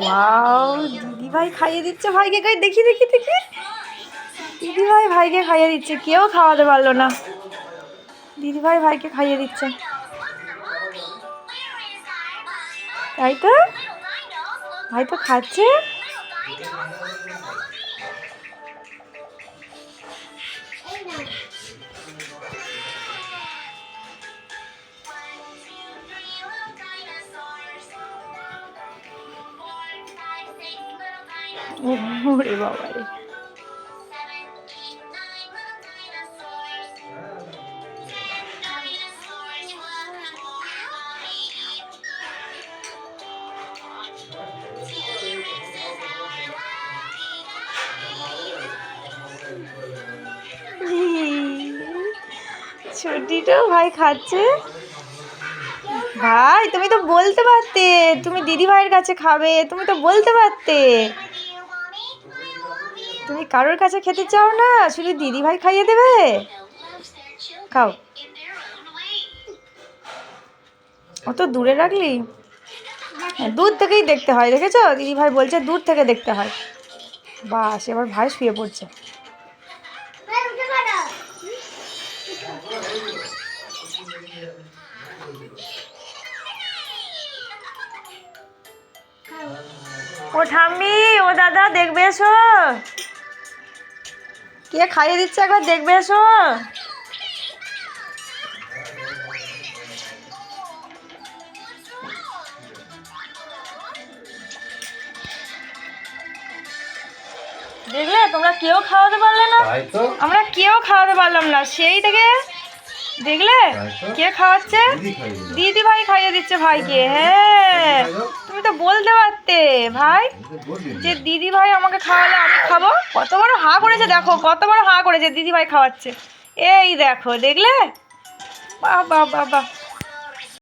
Wow দিদি ভাই খাইয়ে দিচ্ছে, ভাইকে কই দেখি দেখি দেখি। দিদি ভাই ভাইকে খাইয়ে দিচ্ছে, কেউ খাওয়াতে পারল না। দিদি ভাই ভাইকে খাইয়ে দিচ্ছে। তাই তো? ভাই তো খাচ্ছে। ওরে বাবা রে ছুটিটাও ভাই খাচ্ছে। ভাই, তুমি তো বলতে পারতে, তুমি দিদি ভাইয়ের কাছে খাবে, তুমি তো বলতে পারতে। তুমি কারোর কাছে খেতে চাও না? শুধু দিদি ভাই খাইয়ে দেবে? খাও। অত দূরে রাখলি? হ্যাঁ, দূর থেকেই দেখতে হয় দেখেছ? দিদি ভাই বলছে দূর থেকে দেখতে হয়। বাস এবার ভাই শুয়ে পড়ছে। ও ঠাম্মি ও দাদা দেখবে এসো। কে খাইয়ে দিচ্ছে একবার দেখবে এসো। দেখলে তোমরা কেউ খাওয়াতে পারলে না। আমরা কেউ খাওয়াতে পারলাম না। সেই থেকে দেখলে? কে খাওয়াচ্ছে? দিদি। ভাই খাইয়ে দিচ্ছে ভাইকে। হ্যাঁ তুমি তো বলতে পারতে ভাই। যে দিদি ভাই আমাকে খাওয়ালে খাব কত বড় হা করেছে, দেখো, কত বড় হা করেছে, দিদিভাই খাওয়াচ্ছে। এই দেখো, দেখলে? বাহ বাহ।